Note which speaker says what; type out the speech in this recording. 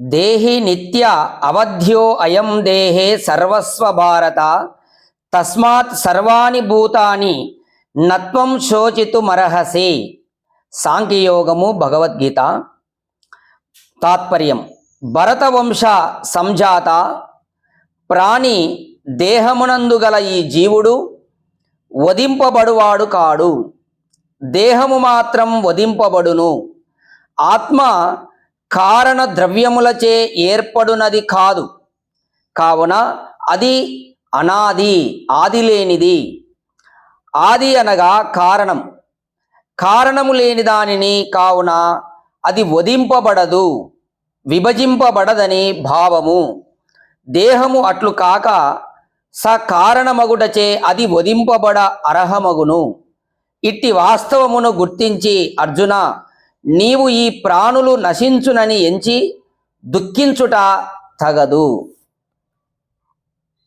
Speaker 1: దేహి నిత్య అవధ్యో అయం దేహే సర్వస్వ భారత. తస్మాత్ సర్వాణి భూతాని నత్వం శోచితుమర్హసి. సాంఖ్యయోగము భగవద్గీత. తాత్పర్యం. భరతవంశ సంజాత ప్రాణి దేహమునందు గల ఈ జీవుడు వధింపబడువాడు కాడు. దేహము మాత్రం వధింపబడును. ఆత్మ కారణ ద్రవ్యములచే ఏర్పడునది కాదు. కావున అది అనాది ఆది లేనిది ఆది అనగా కారణం. కారణము లేని దానిని కావున అది వదింపబడదు విభజింపబడదని భావము. దేహము అట్లు కాక స కారణమగుటచే అది వదింపబడ అర్హమగును. ఇట్టి వాస్తవమును గుర్తించి అర్జున నీవు ఈ ప్రాణులు నశించునని ఎంచి దుఃఖించుట తగదు.